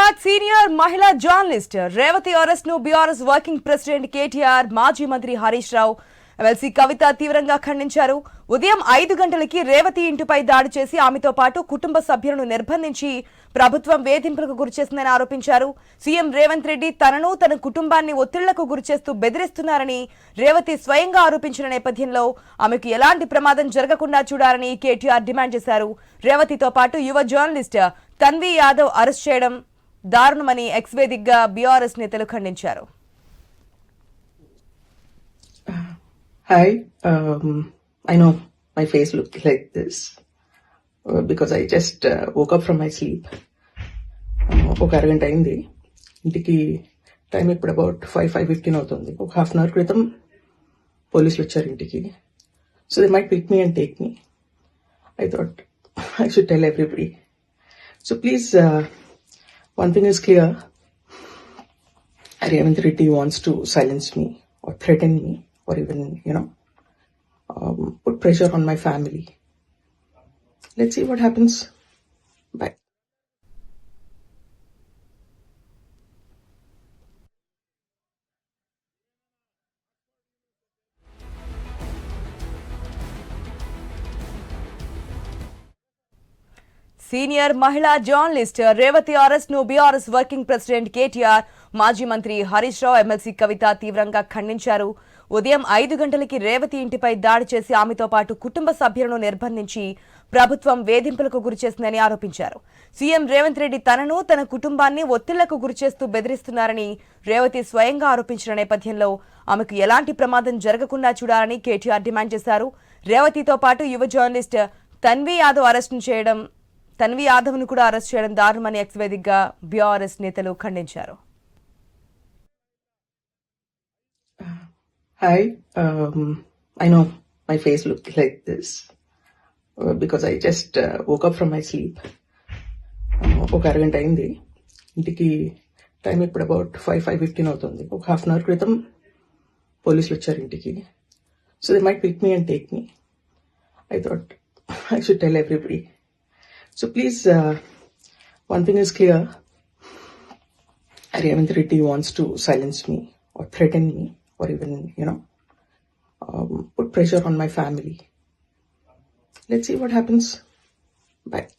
Hyderabad senior మహిళా journalist Revathi అరెస్ట్ను BRS working president KTR మాజీ మంత్రి హరీష్ రావు. ఎమ్మెల్సీ కవిత తీవ్రంగా ఖండించారు. ఉదయం ఐదు గంటలకి రేవతి ఇంటిపై దాడి చేసి ఆమెతో పాటు కుటుంబ సభ్యులను నిర్బంధించి ప్రభుత్వం వేధింపులకు గురిచేసిందని ఆరోపించారు. సీఎం రేవంత్ రెడ్డి తనను తన కుటుంబాన్ని ఒత్తిళ్ళకు గురిచేస్తూ బెదిరిస్తున్నారని రేవతి స్వయంగా ఆరోపించిన నేపథ్యంలో ఆమెకు ఎలాంటి ప్రమాదం జరగకుండా చూడాలని కేటీఆర్ డిమాండ్ చేశారు. రేవతితో పాటు యువ జర్నలిస్ట్ తన్వి యాదవ్ అరెస్ట్ చేయడం దారుణమని ఎక్స్వేదిగ్గా బీఆర్ఎస్ నేతలు ఖండించారు. Hi I know my face look like this this uh, I just I just uh, woke uh, ఒక అరగంట అయింది. ఇంటికి టైం ఇప్పుడు అబౌట్ ఫైవ్ ఫైవ్ ఫిఫ్టీన్ అవుతుంది. ఒక హాఫ్ అన్ అవర్ క్రితం పోలీసులు వచ్చారు ఇంటికి. So they might pick me and take me I thought I should tell everybody so please One thing is clear Revanth Reddy wants to silence me or threaten me or even, you know, um, put pressure on my family. Let's see what happens. Senior మహిళా journalist Revathi ఆర్ఎస్ను BRS working president KTR మాజీ మంత్రి Harish Rao MLC కవిత తీవ్రంగా ఖండించారు. ఉదయం ఐదు గంటలకి రేవతి ఇంటిపై దాడి చేసి ఆమెతో పాటు కుటుంబ సభ్యులను నిర్బంధించి ప్రభుత్వం వేధింపులకు గురిచేసిందని ఆరోపించారు. సీఎం రేవంత్ రెడ్డి తనను తన కుటుంబాన్ని ఒత్తిళ్ళకు గురిచేస్తూ బెదిరిస్తున్నారని రేవతి స్వయంగా ఆరోపించిన నేపథ్యంలో ఆమెకు ఎలాంటి ప్రమాదం జరగకుండా చూడాలని కేటీఆర్ డిమాండ్ చేశారు. రేవతితో పాటు యువ జర్నలిస్ట్ తన్వి యాదవ్ అరెస్టు చేయడం తన్వి యాదవ్ను కూడా అరెస్ట్ చేయడం దారుణమని ఎక్స్ వేదికగా బీఆర్ఎస్ నేతలు ఖండించారు. Hi I know my face look like this this uh, I just I just uh, woke uh, ఒక అరగంట అయింది. ఇంటికి టైం ఇప్పుడు అబౌట్ ఫైవ్ ఫైవ్ ఫిఫ్టీన్ అవుతుంది. ఒక హాఫ్ అన్ అవర్ క్రితం పోలీసులు వచ్చారు ఇంటికి. So they might pick me and take me I thought I should tell everybody So please, uh, one thing is clear. Revanth Reddy wants to silence me or threaten me or even, you know, um, put pressure on my family. Let's see what happens. Bye.